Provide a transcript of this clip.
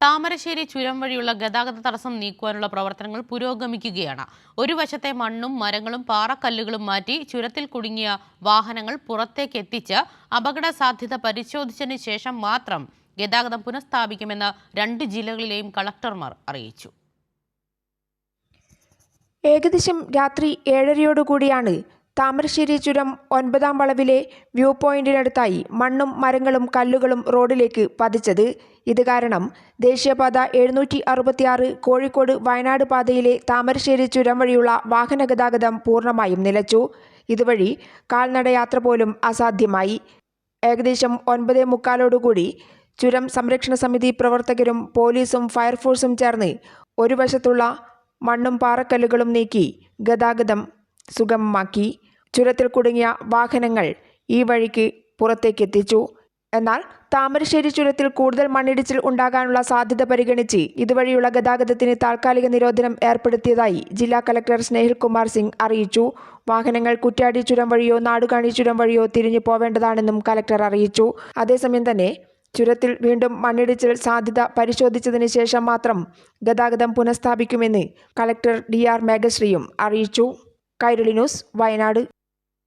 താമരശ്ശേരി ചുരം വഴിയുള്ള ഗതാഗത തടസ്സം നീക്കുവാനുള്ള പ്രവർത്തനങ്ങൾ പുരോഗമിക്കുകയാണ്. ഒരു വശത്തെ മണ്ണും മരങ്ങളും പാറക്കല്ലുകളും മാറ്റി ചുരത്തിൽ കുടുങ്ങിയ വാഹനങ്ങൾ പുറത്തേക്ക് എത്തിച്ച് അപകട സാധ്യത പരിശോധിച്ചതിന് ശേഷം മാത്രം ഗതാഗതം പുനഃസ്ഥാപിക്കുമെന്ന് രണ്ട് ജില്ലകളിലെയും കളക്ടർമാർ അറിയിച്ചു. ഏകദേശം രാത്രി ഏഴരയോടുകൂടിയാണ് താമരശ്ശേരി ചുരം ഒൻപതാം വളവിലെ വ്യൂ പോയിന്റിനടുത്തായി മണ്ണും മരങ്ങളും കല്ലുകളും റോഡിലേക്ക് പതിച്ചത്. ഇത് കാരണം ദേശീയപാത എഴുന്നൂറ്റി അറുപത്തിയാറ് കോഴിക്കോട് വയനാട് പാതയിലെ താമരശ്ശേരി ചുരം വഴിയുള്ള വാഹന ഗതാഗതം പൂർണമായും നിലച്ചു. ഇതുവഴി കാൽനടയാത്ര പോലും അസാധ്യമായി. ഏകദേശം ഒൻപതേ മുക്കാലോടുകൂടി ചുരം സംരക്ഷണ സമിതി പ്രവർത്തകരും പോലീസും ഫയർഫോഴ്സും ചേർന്ന് ഒരു വശത്തുള്ള മണ്ണും പാറക്കല്ലുകളും നീക്കി ഗതാഗതം സുഗമമാക്കി. ചുരത്തിൽ കുടുങ്ങിയ വാഹനങ്ങൾ ഈ വഴിക്ക് പുറത്തേക്ക് എത്തിച്ചു എന്നാൽ താമരശ്ശേരി ചുരത്തിൽ കൂടുതൽ മണ്ണിടിച്ചിൽ ഉണ്ടാകാനുള്ള സാധ്യത പരിഗണിച്ച് ഇതുവഴിയുള്ള ഗതാഗതത്തിന് താൽക്കാലിക നിരോധനം ഏർപ്പെടുത്തിയതായി ജില്ലാ കലക്ടർ സ്നേഹിൽ കുമാർ സിംഗ് അറിയിച്ചു. വാഹനങ്ങൾ കുറ്റ്യാടി ചുരം വഴിയോ നാടുകാണി ചുരം വഴിയോ തിരിഞ്ഞു പോവേണ്ടതാണെന്നും കലക്ടർ അറിയിച്ചു. അതേസമയം തന്നെ ചുരത്തിൽ വീണ്ടും മണ്ണിടിച്ചിൽ സാധ്യത പരിശോധിച്ചതിന് ശേഷം മാത്രം ഗതാഗതം പുനഃസ്ഥാപിക്കുമെന്ന് കലക്ടർ ഡി ആർ മേഘശ്രീയും അറിയിച്ചു. കൈരളി ന്യൂസ് വയനാട്.